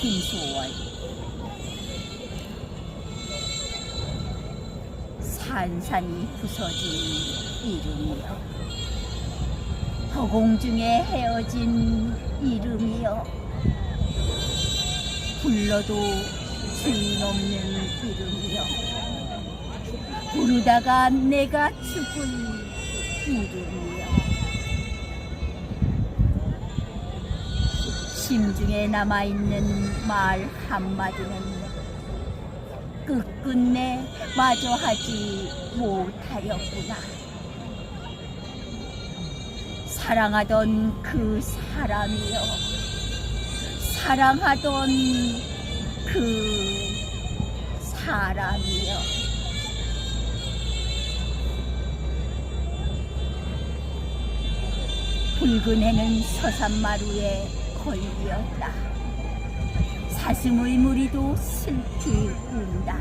挺帅。산산이 부서진 이름이여. 허공중에 헤어진 이름이여. 불러도 주인 없는 이름이여. 부르다가 내가 죽은 이름이여. 심중에 남아있는 말 한마디는 끝끝내 마저 하지 못하였구나. 사랑하던 그 사람이여, 사랑하던 그 사람이여. 붉은 해는 서산마루에 걸렸다. 사슴의 무리도 슬피 운다.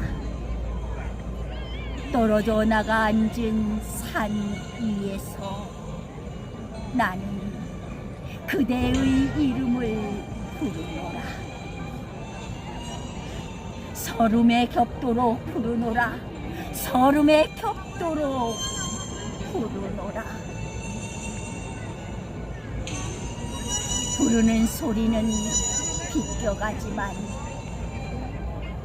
떨어져 나가 앉은 산 위에서 나는 그대의 이름을 부르노라. 서름의 겹도로 부르노라. 서름의 겹도로 부르노라. 부르는 소리는 비껴가지만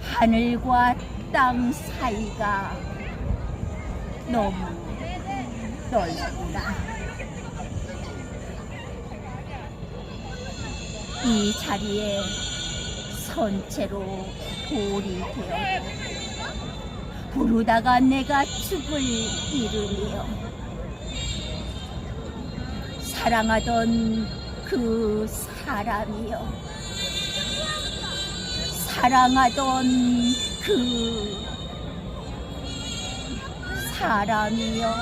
하늘과 땅 사이가 너무 넓구나. 이 자리에 선체로 돌이 되어도 부르다가 내가 죽을 이름이여 사랑하던 그 사람이여. 사랑하던 그 사람이여.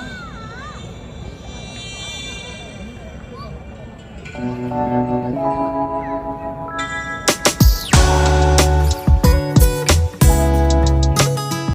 아